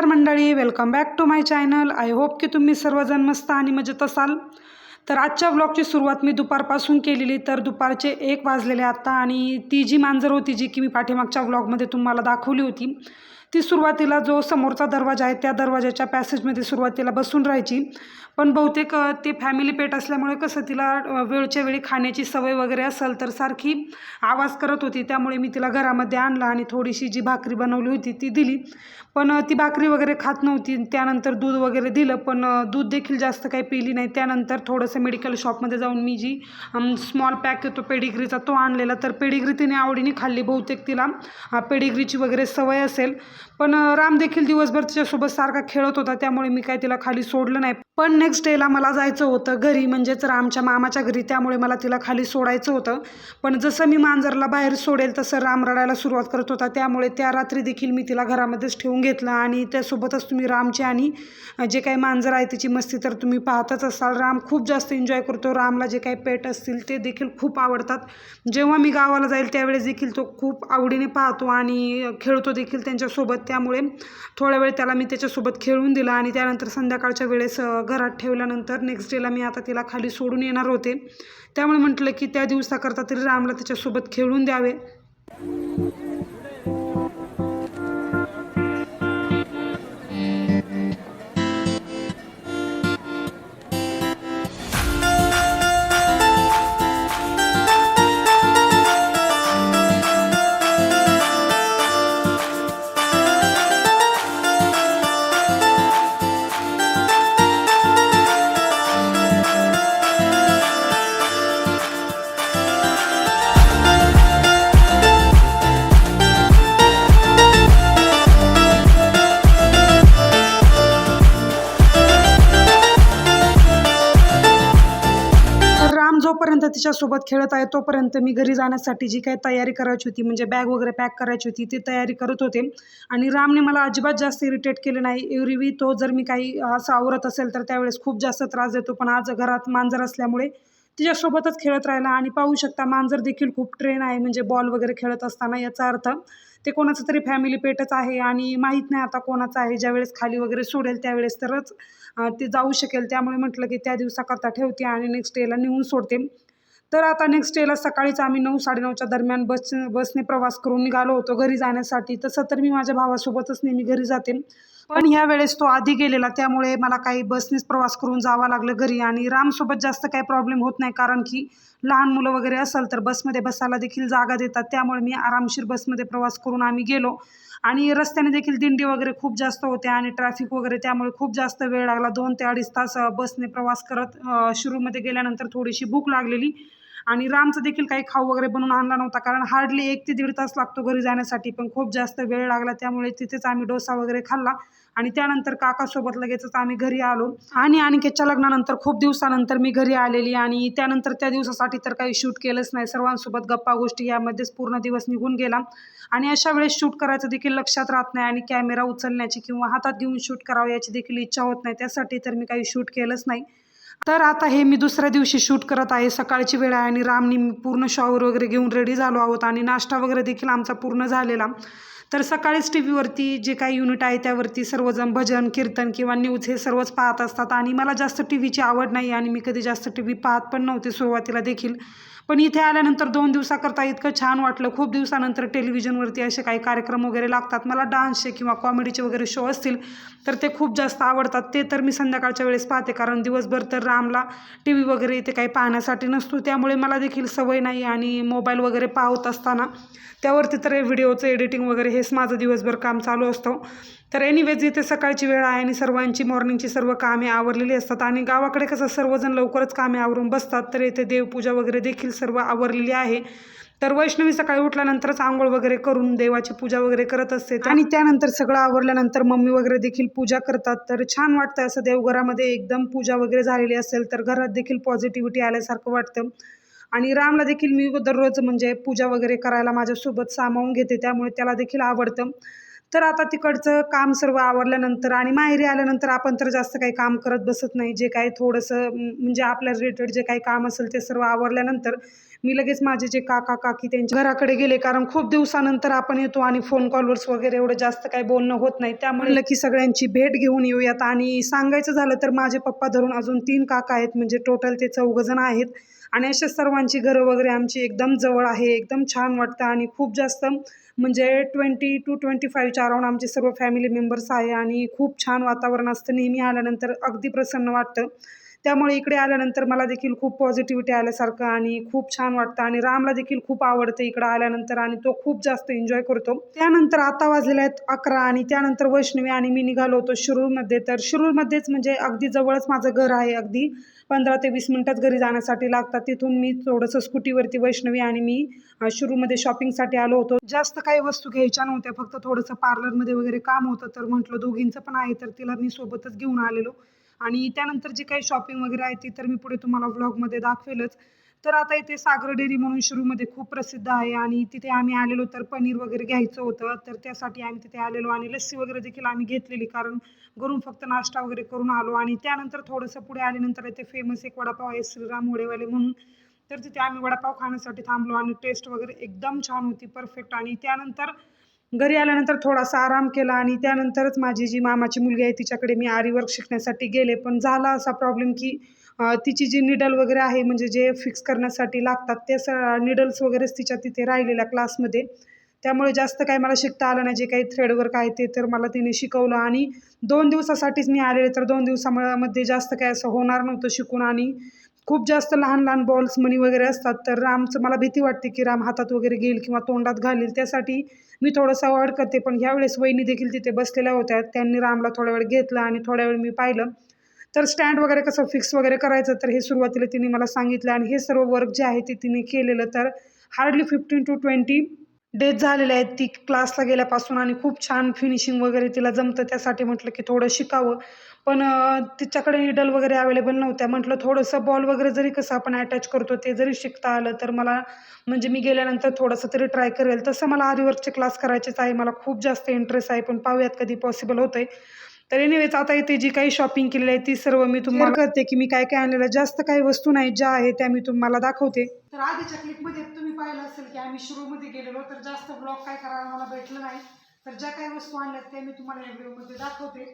नमस्कार मंडळी welcome back to my channel I hope की तुम्ही सर्वजण मस्त आणि मजेत असाल. तर आजच्या ब्लॉगची सुरुवात मी दुपारपासून केलेली तर दुपारचे एक वाजलेले आत्ता आणि ती जी मांजर होती जी की मी पाठीमागच्या व्लॉगमध्ये तुम्हाला दाखवली होती ती सुरुवातीला जो समोरचा दरवाजा आहे त्या दरवाजाच्या पॅसेजमध्ये सुरुवातीला बसून राहायची. पण बहुतेक ते फॅमिली पेट असल्यामुळे कसं तिला वेळच्या वेळी खाण्याची सवय वगैरे असेल तर सारखी आवाज करत होती. त्यामुळे मी तिला घरामध्ये आणलं आणि थोडीशी जी भाकरी बनवली होती ती दिली. पण ती भाकरी वगैरे खात नव्हती. त्यानंतर दूध वगैरे दिलं पण दूध देखील जास्त काही पिली नाही. त्यानंतर थोडंसं मेडिकल शॉपमध्ये जाऊन मी जी स्मॉल पॅक येतो पेडिग्रीचा तो आणलेला. तर पेडिग्री तिने आवडीने खाल्ली. बहुतेक तिला पेडिग्रीची वगैरे सवय असेल. पण राम देखील दिवसभर तिच्यासोबत सारखा खेळत होता त्यामुळे मी काय तिला खाली सोडलं नाही. पण नेक्स्ट डेला मला जायचं होतं. घरी म्हणजेच रामच्या मामाच्या घरी. त्यामुळे मला तिला खाली सोडायचं होतं. पण जसं मी मांजरला बाहेर सोडेल तसं राम रडायला सुरुवात करत होता. त्यामुळे त्या रात्री देखील मी तिला घरामध्येच ठेवून घेतलं. आणि त्यासोबतच तुम्ही रामची आणि जे काही मांजर आहे त्याची मस्ती तर तुम्ही पाहतच असाल. राम खूप जास्त एन्जॉय करतो. रामला जे काही पेट असतील ते देखील खूप आवडतात. जेव्हा मी गावाला जाईल त्यावेळेस देखील तो खूप आवडीने पाहतो आणि खेळतो देखील त्यांच्यासोबत. त्यामुळे थोड्या वेळ त्याला मी त्याच्यासोबत खेळून दिला आणि त्यानंतर संध्याकाळच्या वेळेस घरात ठेवल्यानंतर नेक्स्ट डेला मी आता तिला खाली सोडून येणार होते. त्यामुळे म्हटलं की त्या दिवसाकरता तरी रामला त्याच्यासोबत खेळून द्यावे. तिच्यासोबत खेळत आहे तोपर्यंत मी घरी जाण्यासाठी जी काही तयारी करायची होती म्हणजे बॅग वगैरे पॅक करायची होती ती तयारी करत होते. आणि रामने मला अजिबात जास्त इरिटेट केले नाही. एरवी तो जर मी काही असं आवरत असेल तर त्यावेळेस खूप जास्त त्रास देतो. पण आज घरात मांजर असल्यामुळे तिच्यासोबतच खेळत राहिला आणि पाहू शकता मांजर देखील खूप ट्रेन आहे म्हणजे बॉल वगैरे खेळत असताना याचा अर्थ ते कोणाचं तरी फॅमिली पेटच आहे आणि माहीत नाही आता कोणाचं आहे. ज्यावेळेस खाली वगैरे सोडेल त्यावेळेस तरच ते जाऊ शकेल. त्यामुळे म्हटलं की त्या दिवसाकरता ठेवते आणि नेक्स्ट डेला नेऊन सोडते. तर आता नेक्स्ट डेला सकाळीच आम्ही नऊ साडेनऊच्या दरम्यान बस बसने प्रवास करून निघालो होतो घरी जाण्यासाठी. तसं तर मी माझ्या भावासोबतच नेहमी घरी जाते. पण ह्या वेळेस तो आधी गेलेला त्यामुळे मला काही बसनेच प्रवास करून जावं लागलं घरी. आणि रामसोबत जास्त काही प्रॉब्लेम होत नाही कारण की लहान मुलं वगैरे असेल तर बसमध्ये बसायला देखील जागा देतात. त्यामुळे मी आरामशीर बसमध्ये प्रवास करून आम्ही गेलो. आणि रस्त्याने देखील दिंडी वगैरे खूप जास्त होते आणि ट्रॅफिक वगैरे त्यामुळे खूप जास्त वेळ लागला. दोन ते अडीच तास बसने प्रवास करत शुरूमध्ये गेल्यानंतर थोडीशी भूक लागलेली. आणि रामचं देखील काही खाऊ वगैरे बनवून आणला नव्हता कारण हार्डली एक ते दीड तास लागतो घरी जाण्यासाठी पण खूप जास्त वेळ लागला त्यामुळे तिथेच आम्ही डोसा वगैरे खाल्ला. आणि त्यानंतर काकासोबत लगेचच आम्ही घरी आलो. आणि आणखीच्या लग्नानंतर खूप दिवसानंतर मी घरी आलेली आणि त्यानंतर त्या दिवसासाठी तर काही शूट केलंच नाही. सर्वांसोबत गप्पा गोष्टी यामध्येच पूर्ण दिवस निघून गेला. आणि अशा वेळेस शूट करायचं देखील लक्षात राहत नाही आणि कॅमेरा उचलण्याची किंवा हातात घेऊन शूट करावं याची देखील इच्छा होत नाही. त्यासाठी तर मी काही शूट केलंच नाही. तर आता हे मी दुसऱ्या दिवशी शूट करत आहे. सकाळची वेळ आहे आणि रामनी मी पूर्ण शॉवर वगैरे घेऊन रेडी झालो आहोत आणि नाश्ता वगैरे देखील आमचा पूर्ण झालेला. तर सकाळीच टी व्हीवरती जे काही युनिट आहे त्यावरती सर्वजण भजन कीर्तन किंवा न्यूज हे सर्वच पाहत असतात. आणि मला जास्त टी व्हीची आवड नाही आणि मी कधी जास्त टी व्ही पाहत पण नव्हते सुरुवातीला देखील. पण इथे आल्यानंतर दोन दिवसाकरता इतकं छान वाटलं. खूप दिवसानंतर टेलिव्हिजनवरती असे काही कार्यक्रम वगैरे लागतात. मला डान्सचे किंवा कॉमेडीचे वगैरे शो असतील तर ते खूप जास्त आवडतात. ते तर मी संध्याकाळच्या वेळेस पाहते कारण दिवसभर तर रामला टी व्ही वगैरे इथे काही पाहण्यासाठी नसतो. त्यामुळे मला देखील सवय नाही आणि मोबाईल वगैरे पाहत असताना त्यावरती तर व्हिडिओचं एडिटिंग वगैरे हेच माझं दिवसभर काम चालू असतं. तर एनिवेज इथे सकाळची वेळ आहे आणि सर्वांची मॉर्निंगची सर्व कामे आवरलेली असतात आणि गावाकडे कसं सर्वजण लवकरच कामे आवरून बसतात तर येथे देवपूजा वगैरे देखील सर्व आवरलेली आहे. तर वैष्णवी सकाळी उठल्यानंतरच आंघोळ वगैरे करून देवाची पूजा वगैरे करत असते. आणि त्यानंतर सगळं आवरल्यानंतर मम्मी वगैरे देखील पूजा करतात. तर छान वाटतं असं देवघरामध्ये एकदम पूजा वगैरे झालेली असेल तर घरात देखील पॉझिटिव्हिटी आल्यासारखं वाटतं. आणि रामला देखील मी दररोज म्हणजे पूजा वगैरे करायला माझ्यासोबत सामावून घेते त्यामुळे त्याला देखील आवडतं. तर आता तिकडचं काम सर्व आवरल्यानंतर आणि माहेरी आल्यानंतर आपण तर जास्त काही काम करत बसत नाही. जे काही थोडंसं म्हणजे आपल्या रिलेटेड जे काही काम असेल ते सर्व आवरल्यानंतर मी लगेच माझे जे काका काकी त्यांच्या घराकडे गेले. कारण खूप दिवसानंतर आपण येतो आणि फोन कॉलवरच वगैरे एवढं जास्त काही बोलणं होत नाही. त्यामुळे म्हणलं की सगळ्यांची भेट घेऊन येऊयात. आणि सांगायचं झालं तर माझे पप्पा धरून अजून तीन काका आहेत. म्हणजे टोटल ते चौघजण आहेत. आणि अशा सर्वांची घरं वगैरे आमची एकदम जवळ आहे एकदम छान वाटतं आणि खूप जास्त म्हणजे ट्वेंटी टू ट्वेंटी फाईव्हच्या अराउंड आमचे सर्व फॅमिली मेंबर्स आहे आणि खूप छान वातावरण असतं. नेहमी आल्यानंतर अगदी प्रसन्न वाटतं. त्यामुळे इकडे आल्यानंतर मला देखील खूप पॉझिटिव्हिटी आल्यासारखं आणि खूप छान वाटतं आणि रामला देखील खूप आवडतं इकडं आल्यानंतर आणि तो खूप जास्त एन्जॉय करतो. त्यानंतर आता वाजलेले आहेत अकरा आणि त्यानंतर वैष्णवी आणि मी निघालो होतो शिरूरमध्ये. तर शिरूरमध्येच म्हणजे अगदी जवळच माझं घर आहे अगदी. पंधरा ते वीस मिनटात घरी जाण्यासाठी लागतात. तिथून मी थोडंसं स्कूटीवरती वैष्णवी आणि मी शुरूमध्ये शिरूरमध्ये शॉपिंगसाठी आलो होतो. जास्त काही वस्तू घ्यायच्या नव्हत्या. फक्त थोडंसं पार्लरमध्ये वगैरे काम होतं. तर म्हटलं दोघींचं पण आहे. तर तिला मी सोबतच घेऊन आलेलो. आणि त्यानंतर जी काही शॉपिंग वगैरे आहे ती तर मी पुढे तुम्हाला व्लॉगमध्ये दाखवेलच. तर आता इथे सागर डेअरी म्हणून शुरूमध्ये खूप प्रसिद्ध आहे आणि तिथे आम्ही आलेलो तर पनीर वगैरे घ्यायचं होतं. तर त्यासाठी आम्ही तिथे आलेलो आणि लस्सी वगैरे देखील आम्ही घेतलेली कारण घरून फक्त नाश्ता वगैरे करून आलो आणि त्यानंतर थोडंसं पुढे आल्यानंतर इथे फेमस एक वडापाव आहे श्रीराम वडेवाले म्हणून. तर तिथे आम्ही वडापाव खाण्यासाठी थांबलो आणि टेस्ट वगैरे एकदम छान होती परफेक्ट आणि त्यानंतर घरी आल्यानंतर थोडासा आराम केला आणि त्यानंतरच माझी जी मामाची मुलगी आहे तिच्याकडे मी आरीवर्क शिकण्यासाठी गेले. पण झाला असा प्रॉब्लेम की तिची जी निडल वगैरे आहे म्हणजे जे फिक्स करण्यासाठी लागतात ते स निडल्स वगैरेच तिच्या तिथे राहिलेल्या क्लासमध्ये त्यामुळे जास्त काही मला शिकता आलं नाही. जे काही थ्रेडवर्क आहे ते तर मला तिने शिकवलं. आणि दोन दिवसासाठीच मी आलेले तर दोन दिवसामध्ये जास्त काय असं होणार नव्हतं शिकून. आणि खूप जास्त लहान लहान बॉल्स मनी वगैरे असतात. तर रामचं मला भीती वाटते की राम हातात वगैरे घेईल किंवा तोंडात घालील. त्यासाठी मी थोडंसं अवॉइड करते. पण ह्यावेळेस वहिनी देखील तिथे बसलेल्या होत्या. त्यांनी रामला थोडा वेळ घेतलं आणि थोड्या वेळ मी पाहिलं. तर स्टँड वगैरे कसं फिक्स वगैरे करायचं तर हे सुरुवातीला तिने मला सांगितलं. आणि हे सर्व वर्क जे आहे ते तिने केलेलं. तर hardly fifteen to twenty days झालेले आहेत. ती क्लासला गेल्यापासून आणि खूप छान फिनिशिंग वगैरे तिला जमतं. त्यासाठी म्हटलं की थोडं शिकावं. पण तिच्याकडे निडल वगैरे अवेलेबल नव्हत्या. म्हटलं थोडंसं बॉल वगैरे जरी कसं आपण अटॅच करतो ते जरी शिकता आलं तर मला म्हणजे मी गेल्यानंतर थोडंसं तरी ट्राय करेल. तसं मला आरिवर्कचे क्लास करायचेच आहे. मला खूप जास्त इंटरेस्ट आहे. पण पाहूयात कधी पॉसिबल होतं आहे तर एनिवेज आता इथे जी काही शॉपिंग केलेली आहे ती सर्व मी तुम्हाला करते की मी काय काय आणलेलं. जास्त काही वस्तू नाही ज्या आहेत त्या मी तुम्हाला दाखवते. तर आधीच्या क्लिपमध्ये तुम्ही पाहिलं असेल की आम्ही शिरूरमध्ये गेलेलो तर जास्त ब्लॉग काय करायला मला भेटलं नाही. तर ज्या काही वस्तू आणल्यात त्या मी तुम्हाला या व्हिडिओमध्ये दाखवते.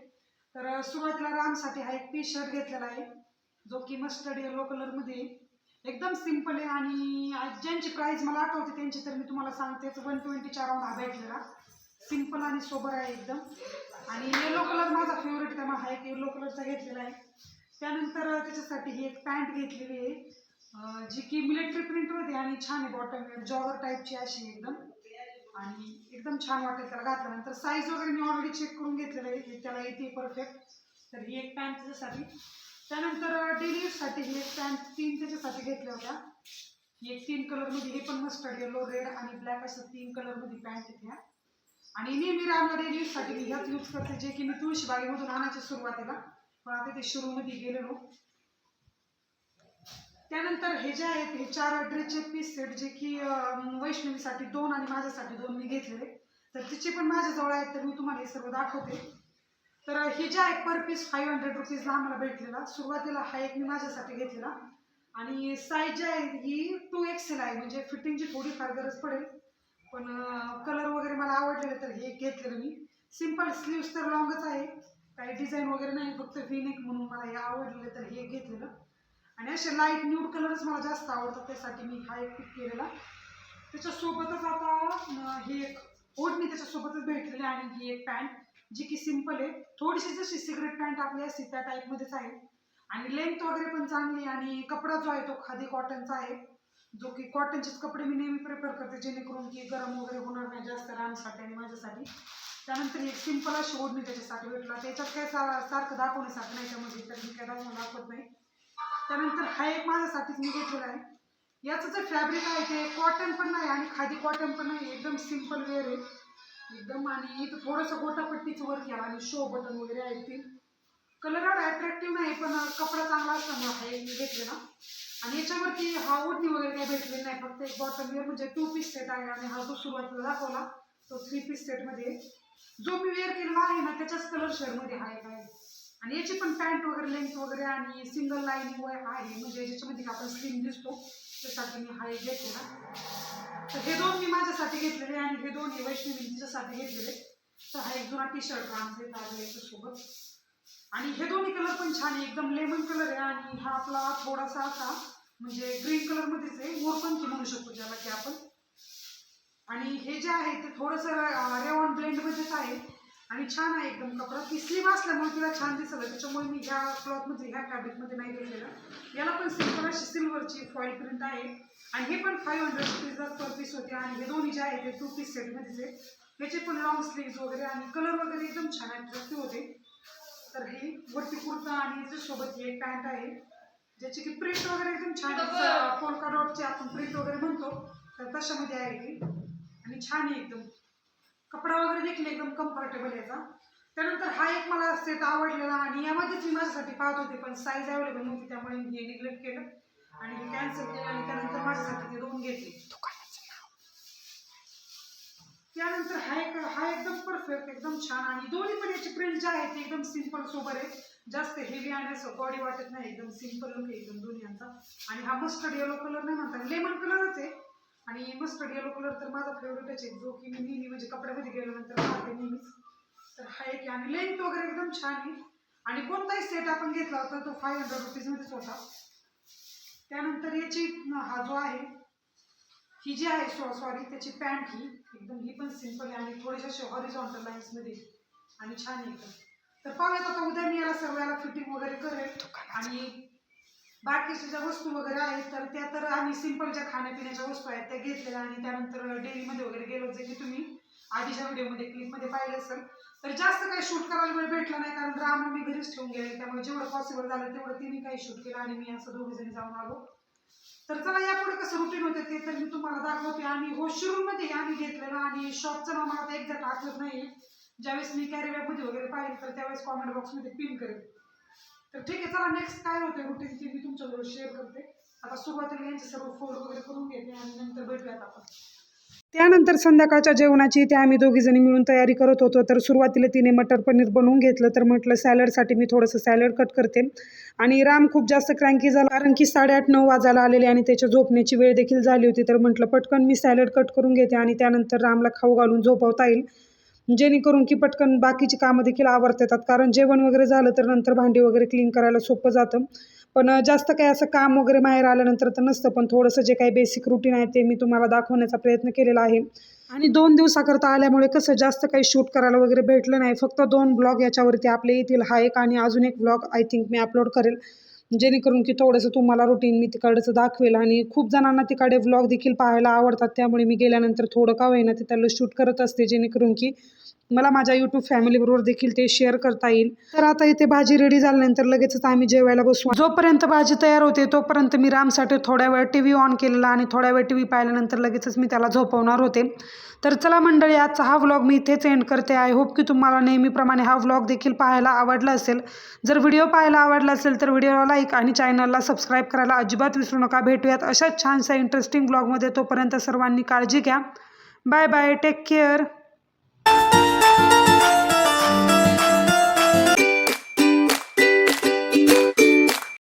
तर सुरुवातीला रामसाठी हा एक टी शर्ट घेतलेला आहे जो की मस्टर्ड येलो कलरमध्ये. एकदम सिंपल आहे आणि आज ज्यांची प्राईस मला आठवते त्यांची तर मी तुम्हाला सांगतेच वन ट्वेंटीच्या राऊंड हा भेटलेला. सिंपल आणि सोबर आहे एकदम. आणि येलो कलर माझा फेवरेट त्यामुळे हा एक येलो कलरचा घेतलेला आहे. त्यानंतर त्याच्यासाठी ही एक पॅन्ट घेतलेली आहे. जी की मिलिटरी प्रिंटमध्ये आणि छान आहे बॉटम जॉगर टाईपची अशी एकदम. आणि एकदम छान वाटेल त्याला घातल्यानंतर. साईज वगैरे मी ऑलरेडी चेक करून घेतलेलं आहे. त्याला येते परफेक्ट तर ही एक पॅन्ट त्याच्यासाठी. त्यानंतर डेली यूजसाठी ही एक पॅन्ट तीन त्याच्यासाठी घेतल्या होत्या. ही एक तीन कलरमध्ये हे पण मस्टर्ड येलो रेड आणि ब्लॅक असं तीन कलरमध्ये पॅन्ट घेतल्या आणि नेहमी रामला डेली यूजसाठी मी ह्याच यूज करते जे की मी तुळशीबागेमधून आणायचे सुरुवातीला. पण आता ते शिरूमध्ये गेलेलो. त्यानंतर हे जे आहेत हे चार ड्रेसचे पीस सेट जे की वैष्णवीसाठी दोन आणि माझ्यासाठी दोन मी घेतलेले. तर तिचे पण माझ्याजवळ आहेत तर मी तुम्हाला हे सर्व दाखवते. तर हे जे आहे पर पीस फाईव्ह हंड्रेड रुपीजला आम्हाला भेटलेला. सुरुवातीला हा एक मी माझ्यासाठी घेतलेला. आणि साईज जी आहे ही टू एक्सेल आहे म्हणजे फिटिंगची थोडीफार गरज पडेल. पण कलर वगैरे मला आवडलेले तर हे घेतलेलं मी. सिंपल स्लीव्स तर लॉंगच आहे. काही डिझाईन वगैरे नाही फक्त फिनिक म्हणून मला हे आवडलेलं तर हे घेतलेलं. आणि असे लाइट न्यूड कलरच मला जास्त आवडतात त्यासाठी मी हा एक पिक केलेला. त्याच्यासोबतच आता हे ही एक ओढणी त्याच्यासोबतच भेटलेली आहे आणि ही एक पॅन्ट जी की सिंपल आहे. थोडीशी जशी सिगरेट पॅन्ट आपली असते त्या टाईपमध्येच आहे. आणि लेंथ वगैरे पण चांगली आहे आणि कपडा जो आहे तो खादी कॉटनचा आहे. जो की कॉटनचेच कपडे मी नेहमी प्रिफर करते जेणेकरून की गरम वगैरे होणार नाही जास्त रानसाठी आणि माझ्यासाठी. त्यानंतर एक सिंपल अशी ओढणी त्याच्यासाठी भेटला. त्याच्यात काय सा सारखं दाखवण्यासारखं नाही त्यामध्ये तर मी काय दाखवून दाखवत नाही. त्यानंतर हा एक माझ्यासाठीच मी घेतलेला आहे. याचं जे फॅब्रिक आहे ते कॉटन पण नाही आणि खादी कॉटन पण नाही एकदम सिंपल वेअर आहे. एकदम आणि इथं थोडंसं गोटापट्टीचं वर आहे आणि शो बटन वगैरे आहेत ते. कलर ॲट्रॅक्टिव्ह अट्रॅक्टिव्ह नाही पण कपडा चांगला असल्यामुळे हा एक मी घेतलेला. आणि याच्यावरती हा ओटी वगैरे काही भेटलेली नाही फक्त एक बॉटम वेअर म्हणजे टू पीस सेट आहे आणि हा जो सुरुवातीला दाखवला तो थ्री पीस सेटमध्ये जो मी वेअर केलेला आहे ना त्याच्याच कलर शेडमध्ये आहे. काय आणि याची पण पॅन्ट वगैरे लेंथ वगैरे आणि सिंगल लाईनिंग वगैरे आहे म्हणजे ज्याच्यामध्ये आपण स्लिम दिसतो त्यासाठी मी हा एक घेतलेला. तर हे दोन मी माझ्यासाठी घेतलेले आणि हे दोन हे वैष्णवी तिच्यासाठी घेतलेले. तर हा एक जुना टी शर्ट आमचे आले सोबत आणि हे दोन्ही कलर पण छान आहे. एकदम लेमन कलर आहे आणि हा आपला थोडासा असा म्हणजे ग्रीन कलर मध्येच आहे. मोरपंखी म्हणू शकतो ज्याला की आपण. आणि हे जे आहे ते थोडंसं रेवॉन ब्लेंड मध्येच आहे. आणि छान आहे एकदम कपडा. ती स्लीव असल्यामुळे तिला छान दिसलं. त्याच्यामुळे मी ह्या क्लॉथमध्ये ह्या फॅब्रिकमध्ये नाही घेतलेलं. याला पण सिल्वर अशी सिल्वरची फॉईल प्रिंट आहे. आणि हे पण फाईव्ह हंड्रेड रुपीजला पर पीस होते. आणि हे दोन्ही जे आहे ते टू पीस सेटमध्येच आहे. याचे पण लॉंग स्लीव्ज वगैरे आणि कलर वगैरे एकदम छान अट्रॅक्टिव्ह होते. तर ही वरती कुर्ता आणि याच्यासोबत ही एक पॅन्ट आहे ज्याची की प्रिंट वगैरे एकदम छान पोलका डॉटची आपण प्रिंट वगैरे म्हणतो तर तशामध्ये आहे ती. आणि छान आहे एकदम. कपडा वगैरे देखील एकदम कम्फर्टेबल याचा. त्यानंतर हा एक मला सेट आवडलेला आणि यामध्येच मी माझ्यासाठी पाहत होते पण साईज अवेलेबल नव्हती त्यामुळे मी हे निग्लेक्ट केलं. आणि हे कॅन्सल केलं आणि त्यानंतर माझ्यासाठी ते दोन घेतले. त्यानंतर हा एक हा एकदम परफेक्ट एकदम छान. आणि दोन्ही पण याची प्रिंट जे आहे ते एकदम सिंपल सोबर आहे जास्त हेवी आणि असं बॉडी वाटत नाही. एकदम सिंपल लुक आहे एकदम दोन्हीचा. आणि हा मस्टर्ड येलो कलर नाही म्हणतात लेमन कलरच आहे. आणि मस्टर्ड येलो कलर तर माझा फेवरेटच आहे. जो की मी नेहमी म्हणजे कपड्यामध्ये गेल्यानंतर पाहते नेहमीच. तर हा एक आहे. आणि लेंथ वगैरे एकदम छान आहे. आणि कोणताही सेट आपण घेतला होता तो फाईव्ह हंड्रेड रुपीजमध्येच होता. त्यानंतर याची हा जो आहे ही जी आहे सॉरी त्याची पॅन्ट ही एकदम ही पण सिंपल आहे आणि थोडेसे हॉरिझॉन्टल लाईन्समध्ये आणि छान आहे एकदम. तर पाहूयात आता उद्या मी याला सर्व याला फिटिंग वगैरे करेल आणि बाकीच्या ज्या वस्तू वगैरे आहेत तर त्या तर आम्ही सिंपल ज्या खाण्यापिण्याच्या वस्तू आहेत त्या घेतलेल्या आणि त्यानंतर डेलीमध्ये वगैरे गेलो जे की तुम्ही आधीच्या व्हिडिओमध्ये क्लिपमध्ये पाहिलं असेल. तर जास्त काही शूट करायला वेळ भेटला नाही कारण राम मी घरीच ठेवून गेले त्यामुळे जेवढं पॉसिबल झालं तेवढं तिने काही शूट केलं आणि मी असं दोघे जणी जाऊन आलो. तर चला यापुढे कसं रुटीन होते ते तर मी तुम्हाला दाखवते. आणि हो मध्ये आम्ही घेतलेलं आणि शॉपचं नाव मला आता एक्झॅक्ट आठवत नाही ज्यावेळेस मी कॅरी मध्ये वगैरे पाहिजे तर त्यावेळेस कॉमेंट बॉक्समध्ये पिन करेल. तर ठीक आहे चला नेक्स्ट काय होते रुटीन ते मी तुमच्याबरोबर शेअर करते. आता सुरुवातीला यांचे सर्व फोल्ड वगैरे करून घेते आणि नंतर भेटूयात आपण. त्यानंतर संध्याकाळच्या जेवणाची ते आम्ही दोघी जणी मिळून तयारी करत होतो. तर सुरुवातीला तिने मटर पनीर बनवून घेतलं. तर म्हटलं सॅलडसाठी मी थोडंसं सॅलड कट करते. आणि राम खूप जास्त क्रँकी झाला कारण की साडेआठ नऊ वाजायला आलेले आणि त्याच्या झोपण्याची वेळ देखील झाली होती. तर म्हटलं पटकन मी सॅलड कट करून घेते आणि त्यानंतर रामला खाऊ घालून झोपवता येईल. जेणेकरून की पटकन बाकीची कामं देखील आवडता येतात कारण जेवण वगैरे झालं तर नंतर भांडी वगैरे क्लीन करायला सोपं जातं. पण जास्त काही असं काम वगैरे बाहेर आल्यानंतर तर नसतं पण थोडंसं जे काही बेसिक रुटीन आहे ते मी तुम्हाला दाखवण्याचा प्रयत्न केलेला आहे. आणि दोन दिवसाकरता आल्यामुळे कसं जास्त काही शूट करायला वगैरे भेटलं नाही फक्त दोन ब्लॉग याच्यावरती आपले येतील हा एक आणि अजून एक ब्लॉग आय थिंक मी अपलोड करेल. जेणेकरून की थोडंसं तुम्हाला रुटीन मी तिकडचं दाखवेल आणि खूप जणांना तिकडे व्लॉग देखील पाहायला आवडतात त्यामुळे मी गेल्यानंतर थोडं का होईना तिथलं त्याला शूट करत असते जेणेकरून की मला माझ्या यूट्यूब फॅमिलीबरोबर देखील ते शेअर करता येईल. तर आता इथे भाजी रेडी झाल्यानंतर लगेचच आम्ही जेवायला बसू. जोपर्यंत भाजी तयार होते तोपर्यंत मी रामसाठी थोड्या वेळ टी व्ही ऑन केलेला आणि थोड्या वेळ टी व्ही पाहिल्यानंतर लगेचच मी त्याला झोपवणार होते. तर चला मंडळी आजचा हा व्लॉग मी इथेच एंड करते. आय होप की तुम्हाला नेहमीप्रमाणे हा व्लॉग देखील पाहायला आवडला असेल. जर व्हिडिओ पाहायला आवडला असेल तर व्हिडिओला लाईक आणि चॅनलला सबस्क्राईब करायला अजिबात विसरू नका. भेटूयात अशाच छानशा इंटरेस्टिंग ब्लॉगमध्ये तोपर्यंत सर्वांनी काळजी घ्या. Bye bye take care